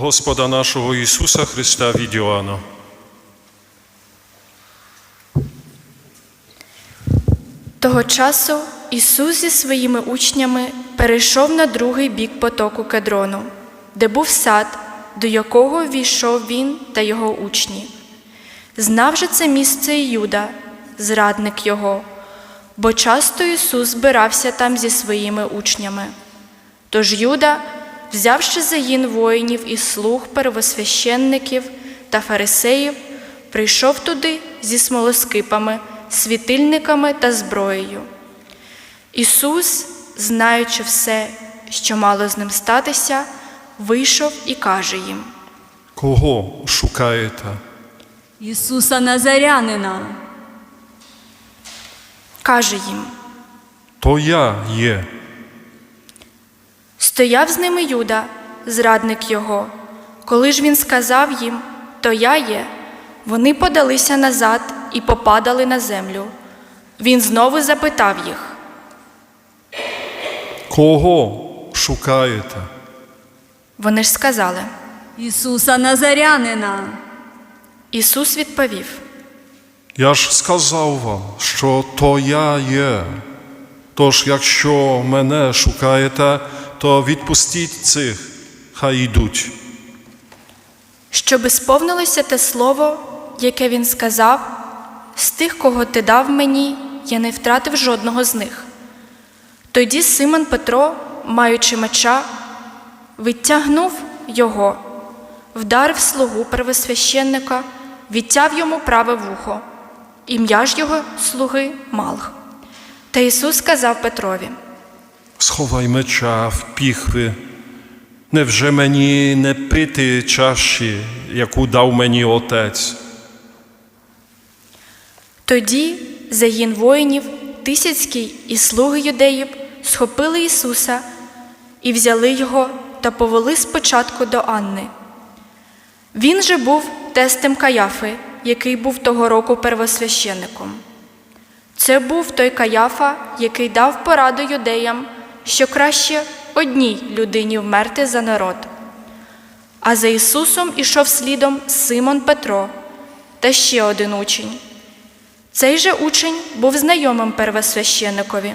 Господа нашого Ісуса Христа від Йоанна. Того часу Ісус зі своїми учнями перейшов на другий бік потоку Кедрону, де був сад, до якого війшов він та його учні. Знав же це місце і Юда, зрадник його, бо часто Ісус збирався там зі своїми учнями. Тож Юда, взявши заїн воїнів і слуг первосвященників та фарисеїв, прийшов туди зі смолоскипами, світильниками та зброєю. Ісус, знаючи все, що мало з ним статися, вийшов і каже їм: Кого шукаєте? Ісуса Назарянина. каже їм. То я є. Стояв з ними Юда, зрадник його. Коли ж він сказав їм, то я є, вони подалися назад і попадали на землю. Він знову запитав їх. Кого шукаєте? Вони ж сказали. Ісуса Назарянина. Ісус відповів: Я ж сказав вам, що то я є. Тож, якщо мене шукаєте, то відпустіть цих, хай йдуть. щоби сповнилося те слово, яке він сказав, з тих, кого ти дав мені, я не втратив жодного з них. Тоді Симон Петро, маючи меча, відтягнув його, вдарив слугу первосвященника, відтяв йому праве вухо, ім'я ж його слуги Малх. Та Ісус сказав Петрові: Сховай меча в піхви. Невже мені не пити чаші, яку дав мені отець? Тоді загін воїнів, тисяцький і слуги юдеїв схопили Ісуса і взяли його та повели спочатку до Анни. Він же був тестем Каяфи, який був того року первосвященником. Це був той Каяфа, який дав пораду юдеям, що краще одній людині вмерти за народ. А за Ісусом ішов слідом Симон Петро та ще один учень. Цей же учень був знайомим первосвященникові,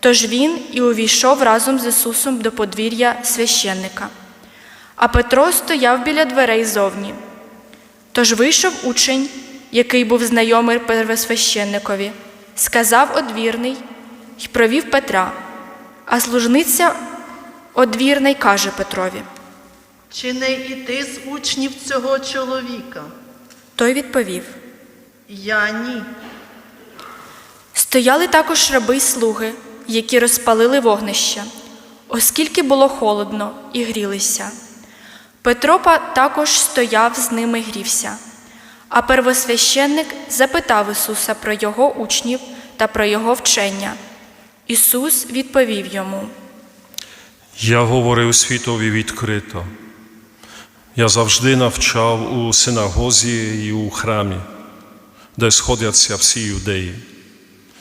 тож він і увійшов разом з Ісусом до подвір'я священника. А Петро стояв біля дверей зовні. Тож вийшов учень, який був знайомий первосвященникові, сказав одвірний й провів Петра, а служниця одвірний каже Петрові. Чи не і ти з учнів цього чоловіка? Той відповів: Я ні. Стояли також раби й слуги, які розпалили вогнище, оскільки було холодно і грілися. Петропа також стояв з ними грівся. А первосвященник запитав Ісуса про його учнів та про його вчення. Ісус відповів йому: Я говорив світові відкрито. Я завжди навчав у синагозі і у храмі, де сходяться всі юдеї,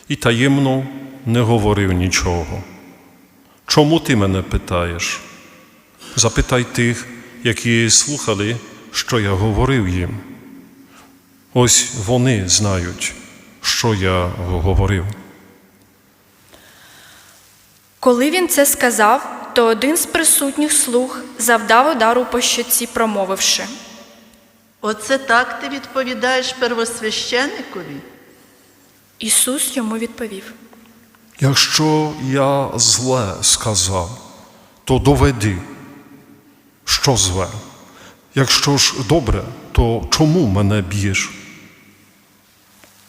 і таємно не говорив нічого. Чому ти мене питаєш? Запитай тих, які слухали, що я говорив їм. Ось вони знають, що я говорив. Коли він це сказав, то один з присутніх слуг завдав удару по щоці, промовивши. Оце так ти відповідаєш первосвященникові? Ісус йому відповів. Якщо я зле сказав, то доведи, що зле. Якщо ж добре, то чому мене б'єш?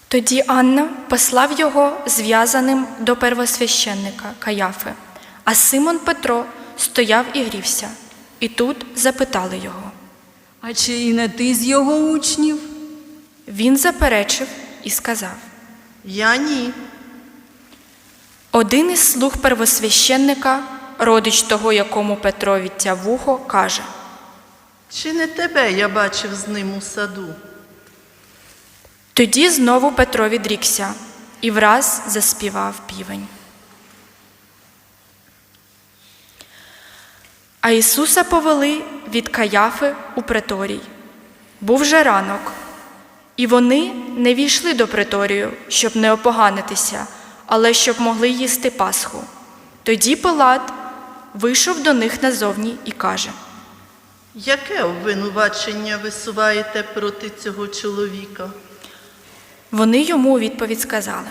Тоді Анна послав його зв'язаним до первосвященника Каяфи, а Симон Петро стояв і грівся. І тут запитали його. А чи і не ти з його учнів? Він заперечив і сказав: Я ні. Один із слуг первосвященника, родич того, якому Петро відтяв вухо, каже: Чи не тебе я бачив з ним у саду? Тоді знову Петро відрікся і враз заспівав півень. А Ісуса повели від Каяфи у преторій. Був же ранок, і вони не війшли до преторію, щоб не опоганитися, але щоб могли їсти Пасху. Тоді Пилат вийшов до них назовні і каже: Яке обвинувачення висуваєте проти цього чоловіка? Вони йому у відповідь сказали.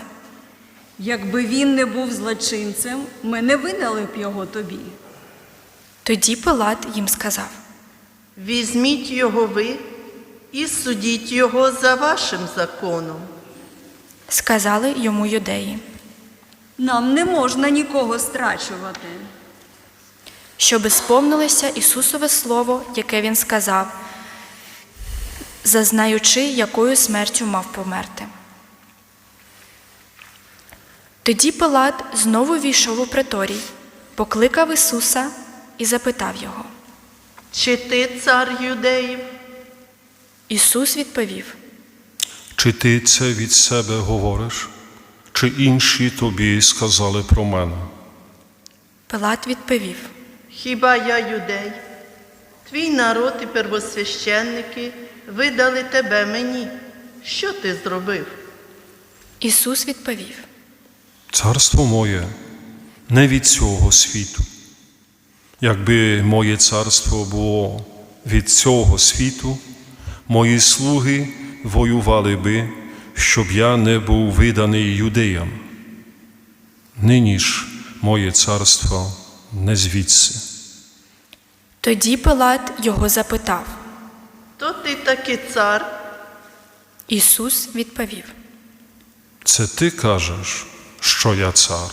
Якби він не був злочинцем, ми не видали б його тобі. Тоді Пилат їм сказав: Візьміть його ви і судіть його за вашим законом. сказали йому юдеї, Нам не можна нікого страчувати. щоби сповнилося Ісусове Слово, яке Він сказав, зазнаючи, якою смертю мав померти. Тоді Пилат знову війшов у преторій, покликав Ісуса і запитав його. Чи ти цар юдеїв? Ісус відповів: Чи ти це від себе говориш, чи інші тобі сказали про мене? Пилат відповів: Хіба я юдей? Твій народ і первосвященники видали тебе мені. Що ти зробив? Ісус відповів: Царство моє не від цього світу. Якби моє царство було від цього світу, мої слуги воювали би, щоб я не був виданий юдеям. Нині ж моє царство не звідси. Тоді Пилат його запитав. То ти таки цар? Ісус відповів: Це ти кажеш, що я цар.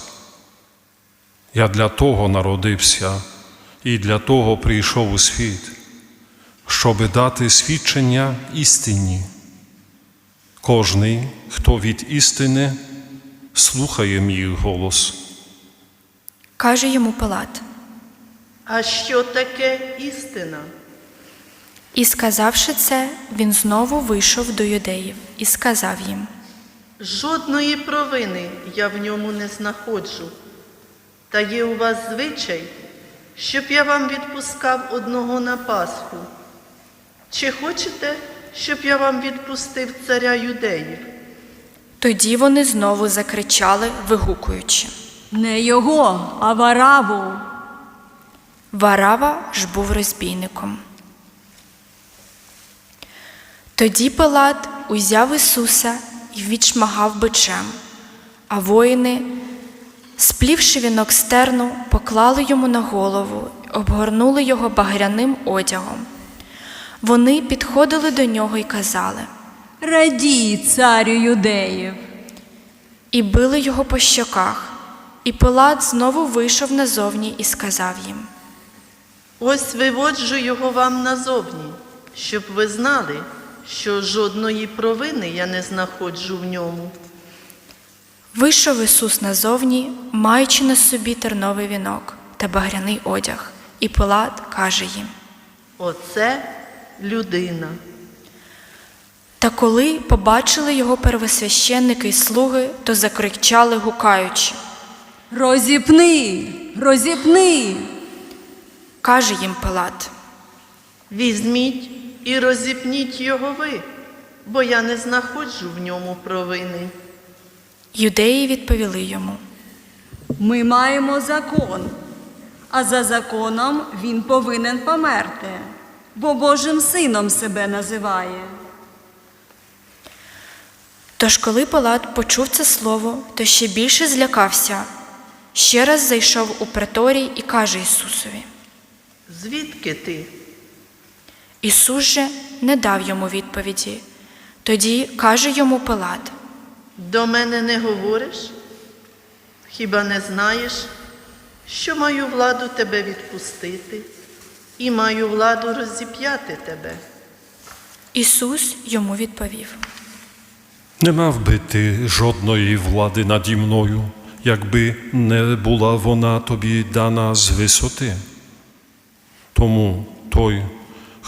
Я для того народився і для того прийшов у світ, щоби дати свідчення істині. Кожний, хто від істини, слухає мій голос. каже йому Пилат. А що таке істина? І сказавши це, він знову вийшов до юдеїв і сказав їм: Жодної провини я в ньому не знаходжу. Та є у вас звичай, щоб я вам відпускав одного на Пасху. Чи хочете, щоб я вам відпустив царя юдеїв? Тоді вони знову закричали, вигукуючи. Не його, а вараву. Варава ж був розбійником. Тоді Пилат узяв Ісуса і відшмагав бичем, а воїни, сплівши вінок стерну, поклали йому на голову і обгорнули його багряним одягом. Вони підходили до нього і казали, Радій, царю юдеїв. і били його по щоках. І Пилат знову вийшов назовні і сказав їм. Ось виводжу його вам назовні, щоб ви знали, що жодної провини я не знаходжу в ньому. Вийшов Ісус назовні, маючи на собі терновий вінок та багряний одяг, і Пилат каже їм. Оце людина. Та коли побачили його первосвященники й слуги, то закричали, гукаючи. Розіпни, розіпни. Каже їм Пилат. Візьміть і розіпніть його ви, бо я не знаходжу в ньому провини. Юдеї відповіли йому. Ми маємо закон, а за законом він повинен померти, бо Божим сином себе називає. Тож, коли Пилат почув це слово, то ще більше злякався. Ще раз зайшов у преторій і каже Ісусові. Звідки ти? Ісус же не дав йому відповіді. Тоді каже йому Пилат. До мене не говориш? Хіба не знаєш, що маю владу тебе відпустити і маю владу розіп'яти тебе? Ісус йому відповів. Не мав би ти жодної влади наді мною, якби не була вона тобі дана з висоти. Тому той,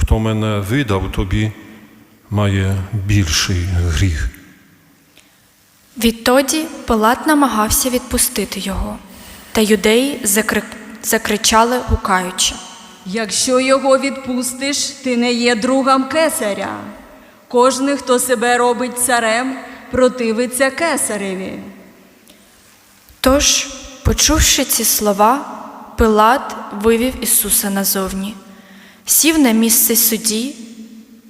хто мене видав тобі, має більший гріх. Відтоді Пилат намагався відпустити його, та юдеї закри... закричали, гукаючи. Якщо його відпустиш, ти не є другом кесаря. Кожний, хто себе робить царем, противиться кесареві. Тож, почувши ці слова, Пилат вивів Ісуса назовні, сів на місце судді,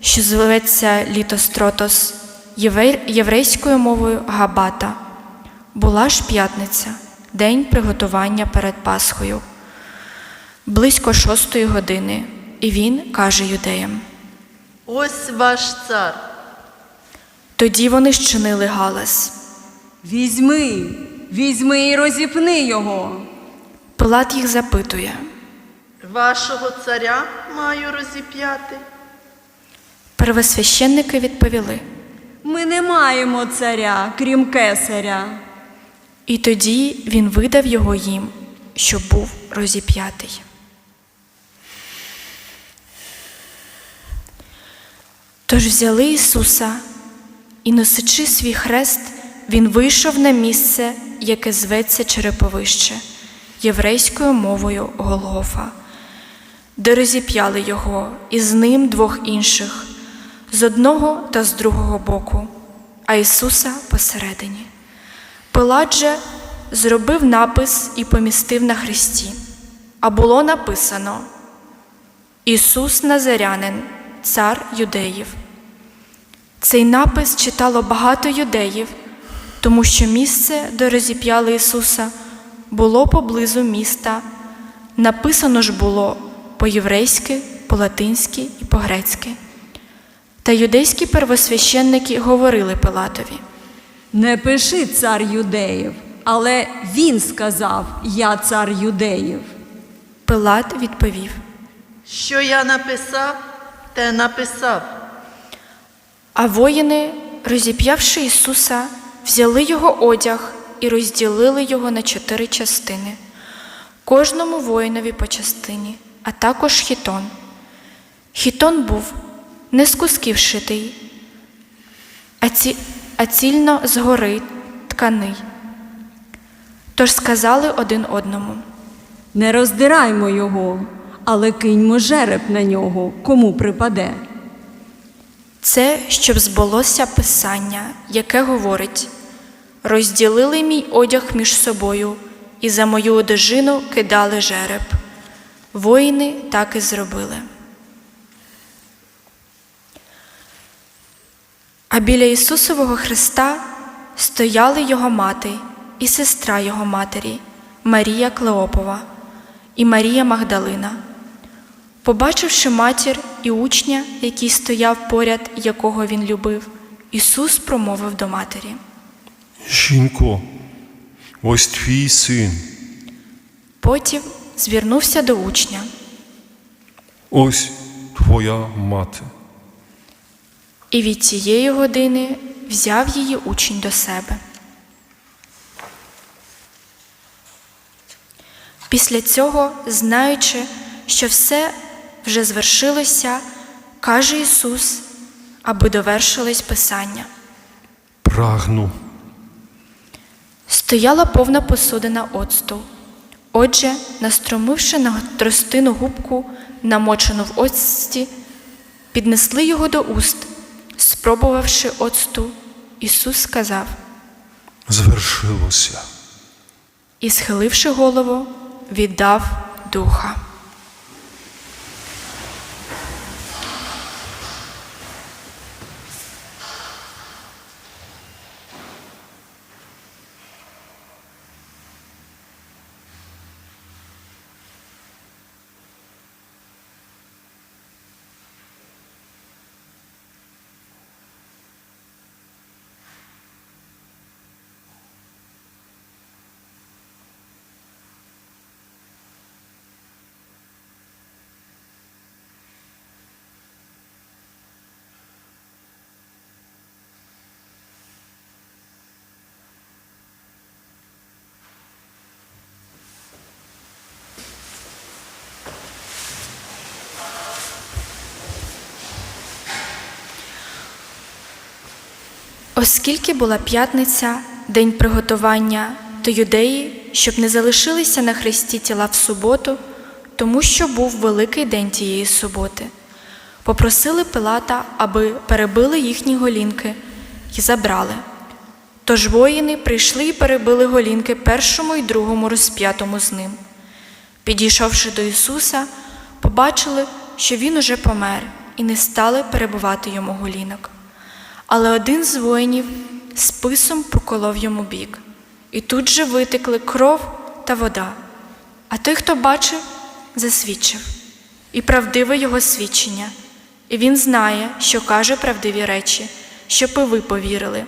що зветься Літостротос, єврей- єврейською мовою Габата. Була ж п'ятниця, день приготування перед Пасхою, близько шостої години, і він каже юдеям. Ось ваш цар. Тоді вони щинили галас. Візьми, візьми і розіпни його. Пилат їх запитує. Вашого царя маю розіп'яти. Первосвященники відповіли. Ми не маємо царя, крім кесаря. І тоді він видав його їм, щоб був розіп'ятий. Тож взяли Ісуса, і, носичи свій хрест, Він вийшов на місце, яке зветься Череповище, єврейською мовою Голгофа, де розіп'яли його і з ним двох інших, з одного та з другого боку, а Ісуса посередині. Пилат же зробив напис і помістив на хресті, а було написано Ісус Назарянин, цар юдеїв. Цей напис читало багато юдеїв, тому що місце, де розіп'яли Ісуса, було поблизу міста. Написано ж було по-єврейськи, по-латинськи і по-грецьки. Та юдейські первосвященники говорили Пилатові. Не пиши цар юдеїв, але він сказав: Я цар юдеїв. Пилат відповів. Що я написав, те написав. А воїни, розіп'явши Ісуса, взяли його одяг і розділили його на чотири частини, кожному воїнові по частині, а також хітон. Хітон був не з кусків шитий, а, ці, а цільно згори тканий. Тож сказали один одному. Не роздираймо його, але киньмо жереб на нього, кому припаде. Це щоб збулося писання, яке говорить: розділили мій одяг між собою, і за мою одежину кидали жереб. Воїни так і зробили. А біля Ісусового Христа стояли його мати і сестра його матері, Марія Клеопова і Марія Магдалина. Побачивши матір і учня, який стояв поряд, якого він любив, Ісус промовив до матері. Жінко, ось твій син, Потім звернувся до учня. ось твоя мати. І від цієї години взяв її учень до себе. Після цього, знаючи, що все вже звершилося, каже Ісус, аби довершилось Писання. Прагну. Стояла повна посудина оцту. Отже, настромивши на тростину губку, намочену в оцті, піднесли його до уст. Спробувавши оцту, Ісус сказав Звершилося. і, схиливши голову, віддав духа. Оскільки була п'ятниця, день приготування, то юдеї, щоб не залишилися на хресті тіла в суботу, тому що був великий день тієї суботи. Попросили Пилата, аби перебили їхні голінки і забрали. Тож воїни прийшли і перебили голінки першому і другому розп'ятому з ним. Підійшовши до Ісуса, побачили, що Він уже помер, і не стали перебивати йому голінок. Але один з воїнів списом проколов йому бік, і тут же витекли кров та вода. А той, хто бачив, засвідчив, і правдиве його свідчення, і він знає, що каже правдиві речі, щоб і ви повірили,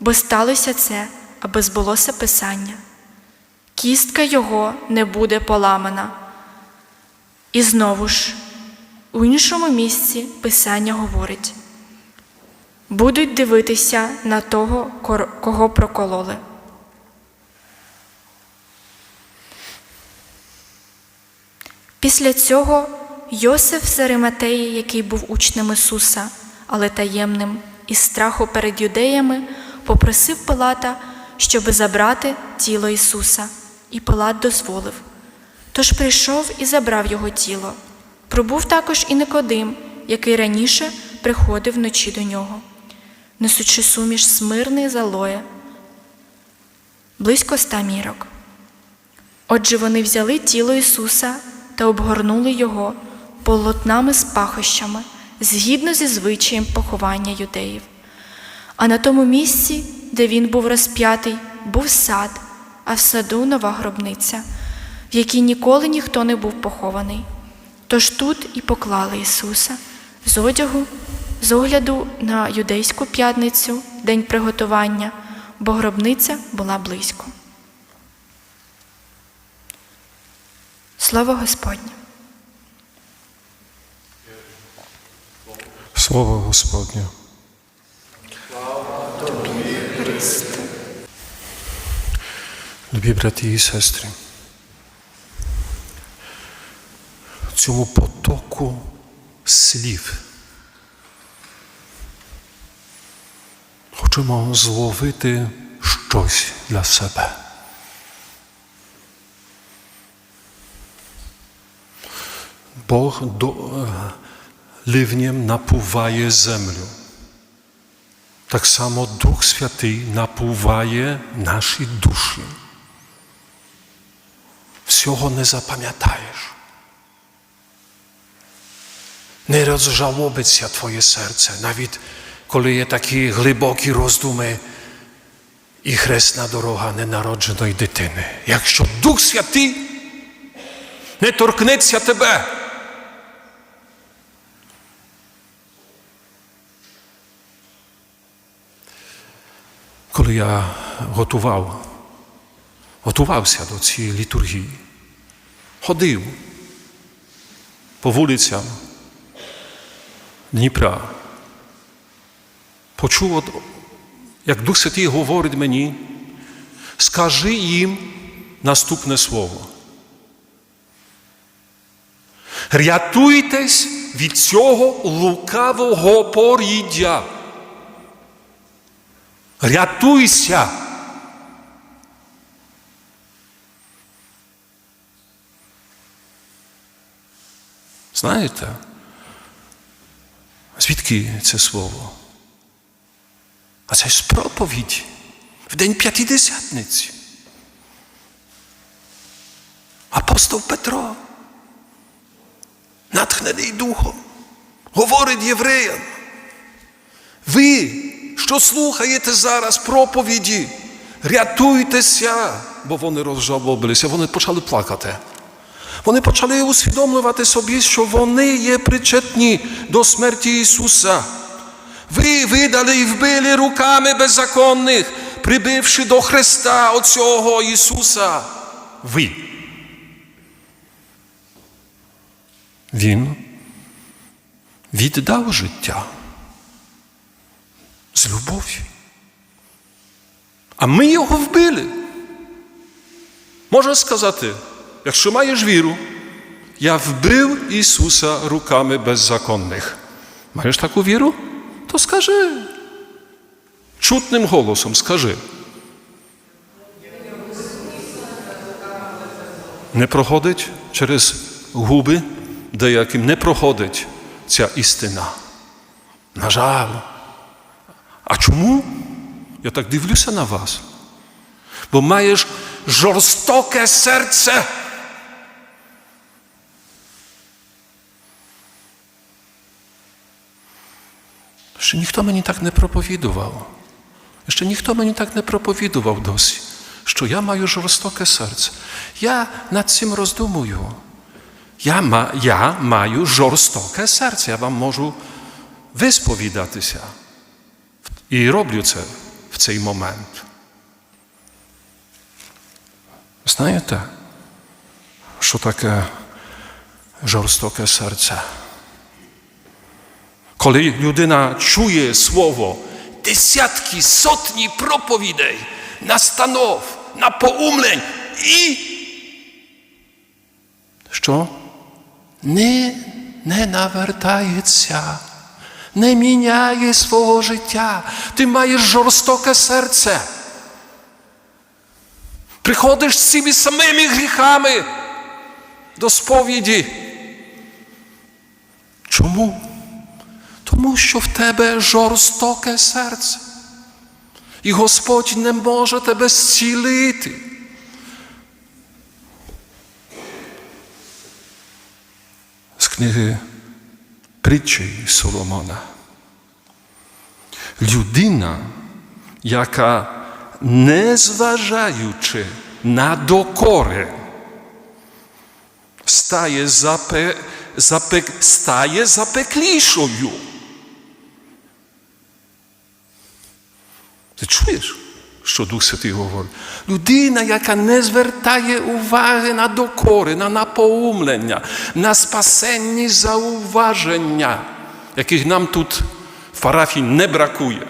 бо сталося це, аби збулося Писання. Кістка його не буде поламана. І знову ж, у іншому місці Писання говорить: будуть дивитися на того, кого прокололи. Після цього Йосиф з Ариматеї, який був учнем Ісуса, але таємним, із страху перед юдеями, попросив Пилата, щоби забрати тіло Ісуса, і Пилат дозволив. Тож прийшов і забрав його тіло. Пробув також і Никодим, який раніше приходив вночі до нього, несучи суміш смирни і залоє, близько ста мірок. Отже, вони взяли тіло Ісуса та обгорнули його полотнами з пахощами, згідно зі звичаєм поховання юдеїв. А на тому місці, де він був розп'ятий, був сад, а в саду нова гробниця, в якій ніколи ніхто не був похований. Тож тут і поклали Ісуса з одягу, з огляду на юдейську п'ятницю, день приготування, бо гробниця була близько. Слово Господнє. Слово Господнє. Любі брати і сестри, цьому потоку слів хочемо зловити щось для себе. Бог до, е, ливнем напуває землю. Так само Дух Святий напуває наші душі. Всього не запам'ятаєш. Не розжалобиться твоє серце, навіть коли є такі глибокі роздуми і хресна дорога ненародженої дитини. Якщо Дух Святий не торкнеться тебе. Коли я готував, готувався до цієї літургії, ходив по вулицям Дніпра, почув, як Дух Святий говорить мені, скажи їм наступне слово. Рятуйтесь від цього лукавого поріддя. Рятуйся. Знаєте, звідки це слово? А це ж проповідь в день п'ятидесятниці. Апостол Петро, натхнений духом, говорить євреям. Ви, що слухаєте зараз проповіді, рятуйтеся, бо вони розжалобилися, вони почали плакати. Вони почали усвідомлювати собі, що вони є причетні до смерті Ісуса. Ви видали і вбили руками беззаконних, прибивши до Христа оцього Ісуса. Ви. Він віддав життя з любов'ю. А ми його вбили. Можна сказати, якщо маєш віру, я вбив Ісуса руками беззаконних. Маєш таку віру? Скажи. Чутним голосом скажи. Не проходить через губи деяким не проходить ця істина. На жаль. А чому? Я так дивлюся на вас. Бо маєш жорстоке серце. Ще ніхто мені так не проповідував. Ще ніхто мені так не проповідував досі, що я маю жорстоке серце. Я над цим роздумую. Я, ма, я маю жорстоке серце. Я вам можу висповідатися. І роблю це в цей момент. Знаєте, що таке жорстоке серце? Коли людина чує слово, десятки, сотні проповідей, настанов, напоумлень і що? Не, не навертається, не міняє свого життя. Ти маєш жорстоке серце. Приходиш з цими самими гріхами до сповіді. Чому? Тому що в тебе жорстоке серце. І Господь не може тебе зцілити. З книги притчі Соломона. Людина, яка, незважаючи на докори, стає, запе, запек, стає запеклішою. Ти чуєш, що Дух Святий говорить? Людина, яка не звертає уваги на докори, на напоумлення, на спасенні зауваження, яких нам тут в парафії не бракує,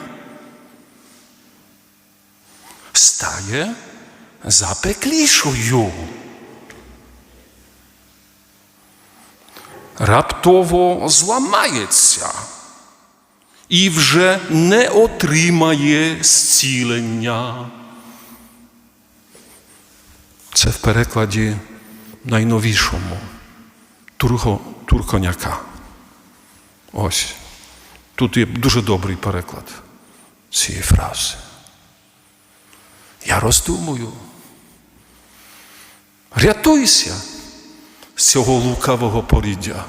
стає запеклішою. Раптово зламається і вже не отримає зцілення. Це в перекладі найновішому Турго, Турконяка. Ось. Тут є дуже добрий переклад цієї фрази. Я роздумую. Рятуйся з цього лукавого поріддя.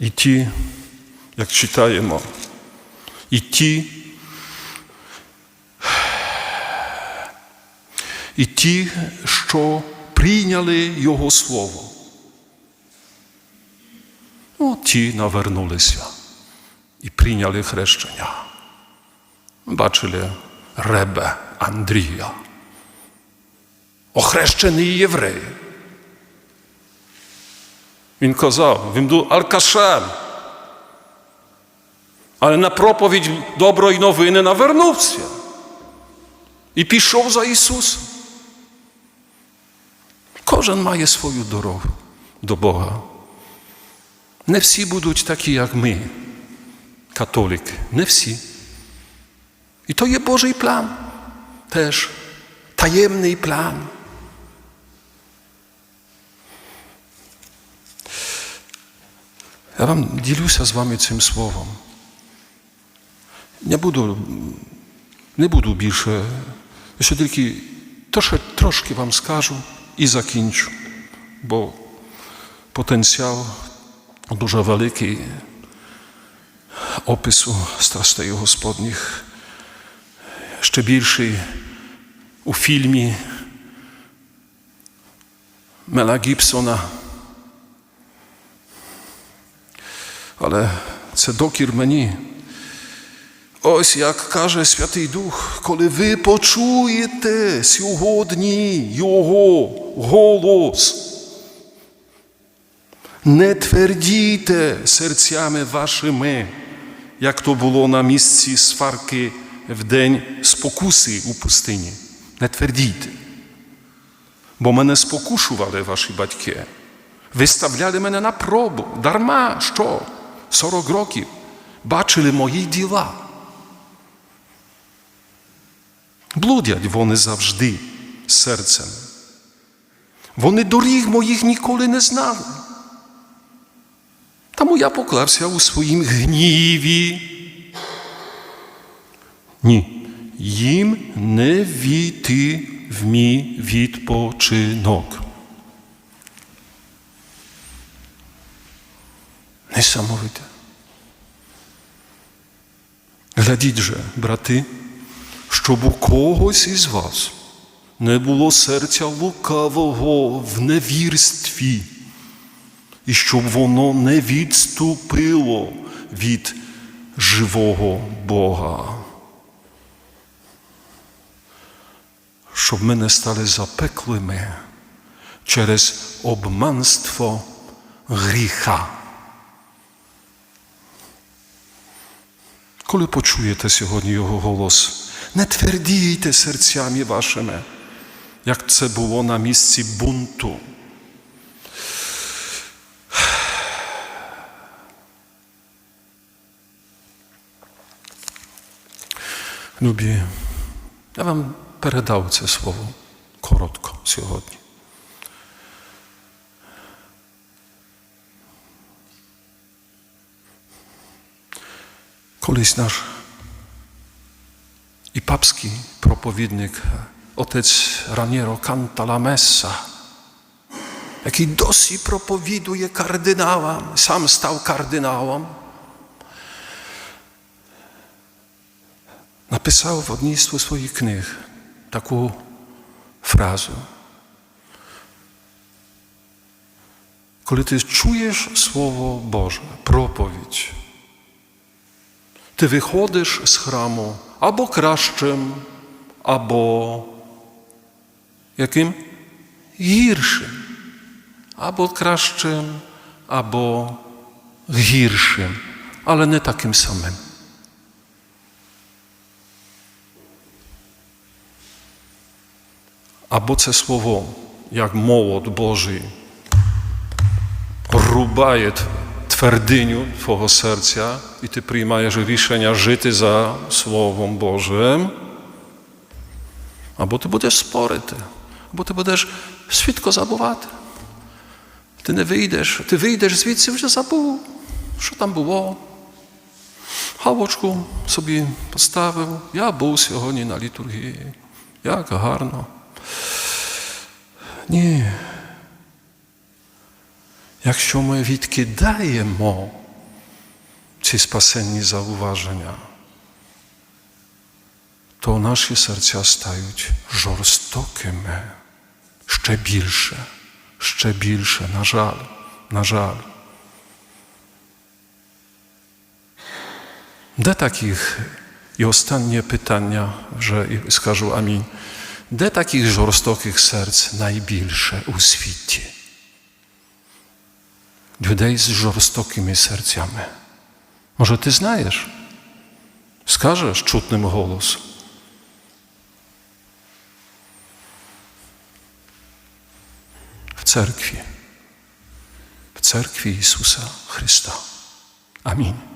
І ті, як читаємо, і ті, і ті, що прийняли Його Слово. Ну, ті навернулися і прийняли хрещення. Бачили Ребе Андрія, охрещений єврей. Він казав, він був алкашем. Але на проповідь доброї новини навернувся і пішов за Ісусом. Кожен має свою дорогу до Бога. Не всі будуть такі, як ми, католики. Не всі. І то є Божий план. Теж таємний план. Я вам ділюся з вами цим словом. Не буду, не буду більше, ще тільки трошки, вам скажу і закінчу, бо потенціал дуже великий опису страстей Господніх, ще більший у фільмі Мела Гібсона. Але це докір мені. Ось як каже Святий Дух, коли ви почуєте сьогодні Його голос, не твердійте серцями вашими, як то було на місці сварки в день спокуси у пустині. Не твердійте. Бо мене спокушували ваші батьки, виставляли мене на пробу. Дарма що? 40 років бачили мої діла. Блудять вони завжди серцем. Вони доріг моїх ніколи не знали. Тому я поклався у своїм гніві. Ні, їм не війти в мій відпочинок. Несамовите. Глядіть же, брати, щоб у когось із вас не було серця лукавого в невірстві, і щоб воно не відступило від живого Бога. Щоб ми не стали запеклими через обманство гріха. Коли почуєте сьогодні Його голос, не твердійте серцями вашими, як це було на місці бунту. Любі, я вам передав це слово коротко сьогодні. Колись наш і папський проповідник, отець Raniero Cantalamessa, який досі проповідує кардиналам, сам став кардиналом, написав в одній з своїх книг таку фразу. Коли ти чуєш Слово Боже, проповідь, ти виходиш з храму або кращим, або яким? Гіршим. Або кращим, або гіршим, але не таким самим. Або це слово, як молот Божий, рубає твердиню Твого серця, і ти приймаєш рішення жити за Словом Божим, або ти будеш спорити, або ти будеш свідко забувати. Ти не вийдеш, ти вийдеш звідси вже забув, що там було. Галочку собі поставив, я був сьогодні на літургії. Як гарно. Ні. Якщо ми відкидаємо ці спасенні зауваження, то наші серця стають жорстокими ще більше, ще більше, на жаль, на жаль. Де таких, і останнє питання вже і скажу амінь. Де таких жорстоких серць найбільше у світі? Людей з жорстокими серцями. Може, ти знаєш? Скажеш чутним голосом. В церкві, в церкві Ісуса Христа. Амінь.